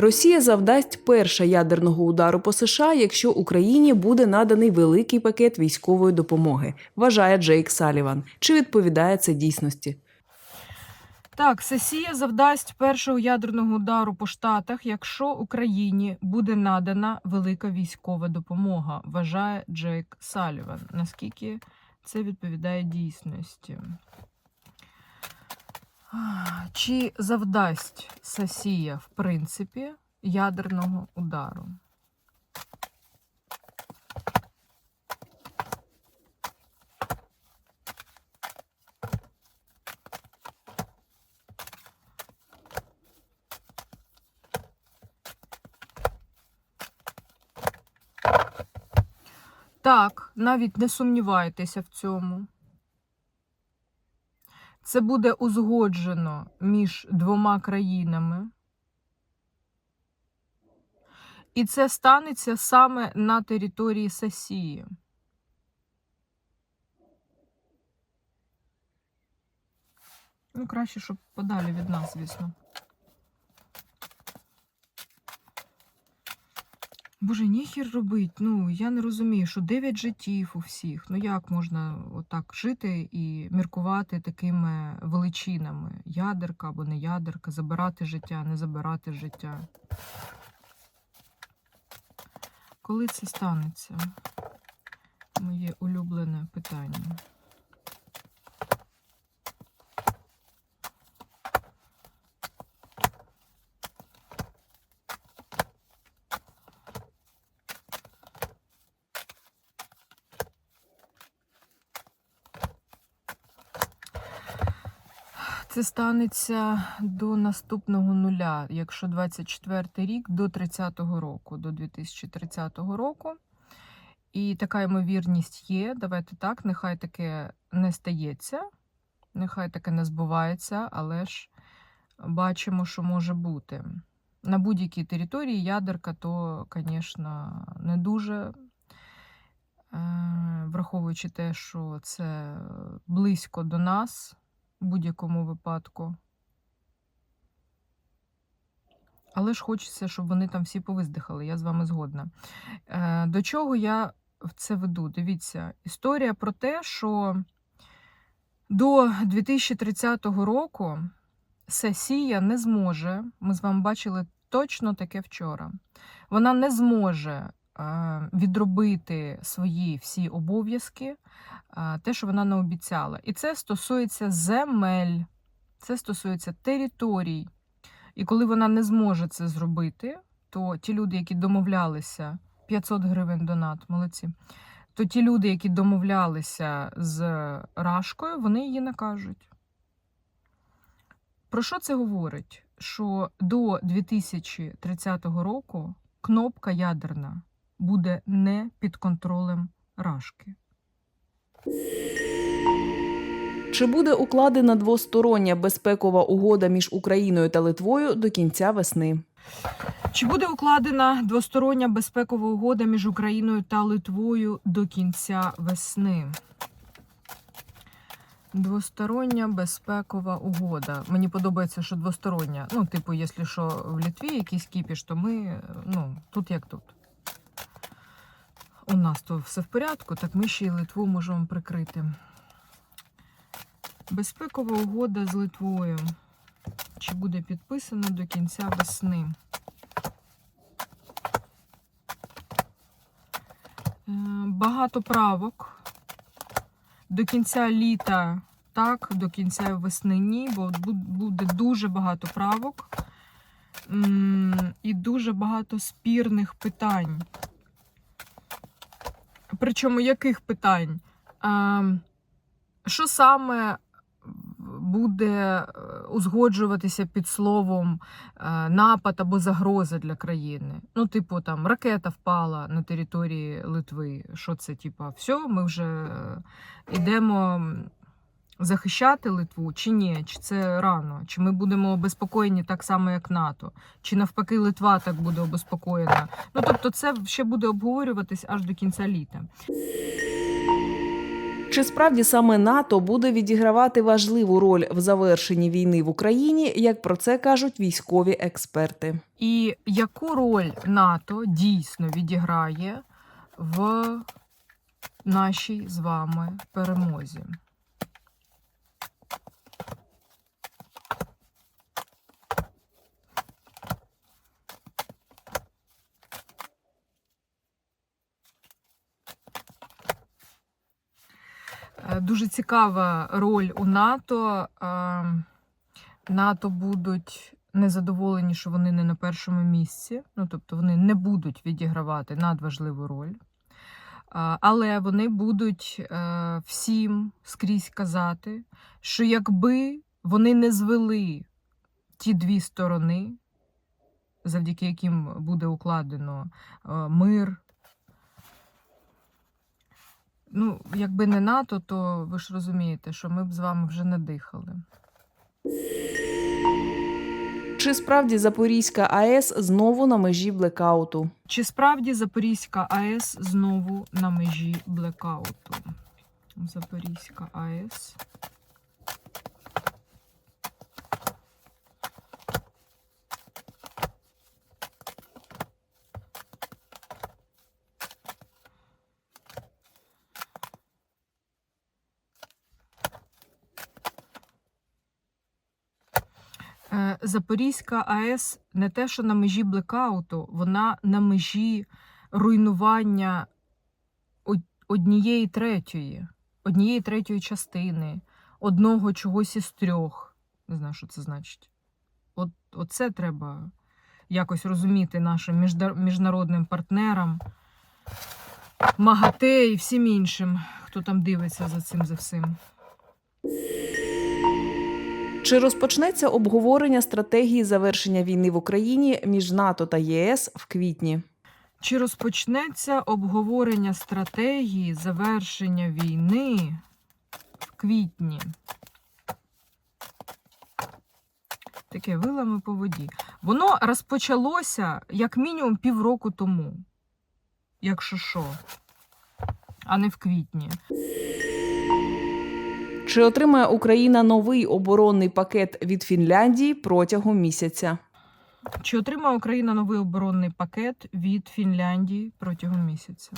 Росія завдасть перша ядерного удару по США, якщо Україні буде наданий великий пакет військової допомоги, вважає Джейк Саліван. Чи відповідає це дійсності? Так, сесія завдасть першого ядерного удару по штатах, якщо Україні буде надана велика військова допомога, вважає Джейк Саліван. Наскільки це відповідає дійсності? Чи завдасть сесія, в принципі, ядерного удару? Так, навіть не сумнівайтеся в цьому. Це буде узгоджено між двома країнами. І це станеться саме на території Сесії. Ну, краще, щоб подалі від нас, звісно. Боже, ніхір робить. Ну, я не розумію, що 9 життів у всіх. Ну як можна отак жити і міркувати такими величинами? Ядерка або не ядерка, забирати життя, не забирати життя. Коли це станеться? Моє улюблене питання. Це станеться до наступного нуля, якщо 24 рік до 30-го року, до 2030 року. І така ймовірність є. Давайте так, нехай таке не стається, нехай таке не збувається, але ж бачимо, що може бути. На будь-якій території ядерка, то, звісно, не дуже, е, враховуючи те, що це близько до нас в будь-якому випадку. Але ж хочеться, щоб вони там всі повиздихали, я з вами згодна. Е, До чого я в це веду? Дивіться, історія про те, що до 2030 року сесія не зможе, ми з вами бачили точно таке вчора. Вона не зможе е, відробити свої всі обов'язки, те, що вона не обіцяла. І це стосується земель, це стосується територій. І коли вона не зможе це зробити, то ті люди, які домовлялися, 500 гривень донат, молодці. То ті люди, які домовлялися з Рашкою, вони її накажуть. Про що це говорить? Що до 2030 року кнопка ядерна буде не під контролем Рашки. Чи буде укладена двостороння безпекова угода між Україною та Литвою до кінця весни? Чи буде укладена двостороння безпекова угода між Україною та Литвою до кінця весни? Двостороння безпекова угода. Мені подобається, що двостороння. Ну, типу, якщо що в Литві якийсь кіпіш, то ми, ну, тут як тут. У нас то все в порядку, так ми ще й Литву можемо прикрити. Безпекова угода з Литвою. Чи буде підписана до кінця весни? Е, Багато правок. До кінця літа так, до кінця весни ні, бо буде дуже багато правок і дуже багато спірних питань. Причому яких питань? А, що саме буде е, узгоджуватися під словом е, напад або загроза для країни? Ну, типу, там ракета впала на території Литви. Що це, типу, все, ми вже е, йдемо захищати Литву, чи ні? Чи це рано? Чи ми будемо обезпокоєні так само, як НАТО? Чи навпаки Литва так буде обезпокоєна? Ну тобто, це ще буде обговорюватись аж до кінця літа. Чи справді саме НАТО буде відігравати важливу роль в завершенні війни в Україні, як про це кажуть військові експерти? І яку роль НАТО дійсно відіграє в нашій з вами перемозі? Дуже цікава роль у НАТО. НАТО будуть незадоволені, що вони не на першому місці. Ну, тобто вони не будуть відігравати надважливу роль. Але вони будуть е, всім скрізь казати, що якби вони не звели ті дві сторони, завдяки яким буде укладено е, мир. Ну, якби не НАТО, то ви ж розумієте, що ми б з вами вже не дихали. Чи справді Запорізька АЕС знову на межі блекауту? Чи справді Запорізька АЕС знову на межі блекауту? Запорізька АЕС. Запорізька АЕС не те, що на межі блекауту, вона на межі руйнування однієї третьої, однієї третьої частини, одного чогось із трьох. Не знаю, що це значить. От, оце треба якось розуміти нашим міжнародним партнерам, МАГАТЕ і всім іншим, хто там дивиться за цим за всім. Чи розпочнеться обговорення стратегії завершення війни в Україні між НАТО та ЄС в квітні? Чи розпочнеться обговорення стратегії завершення війни в квітні? Таке вилами по воді. Воно розпочалося як мінімум півроку тому, якщо що, а не в квітні. Чи отримає Україна новий оборонний пакет від Фінляндії протягом місяця? Чи отримає Україна новий оборонний пакет від Фінляндії протягом місяця?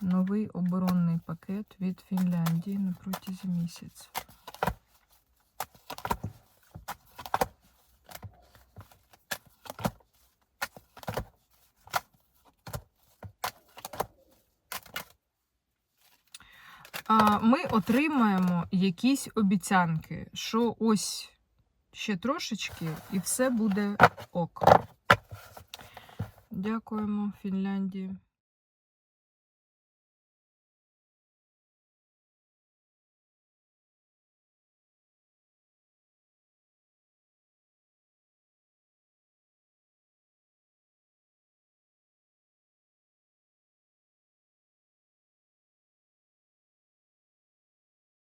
Новий оборонний пакет від Фінляндії на протязі місяця. А, Ми отримаємо якісь обіцянки, що ось ще трошечки, і все буде ок. Дякуємо Фінляндії.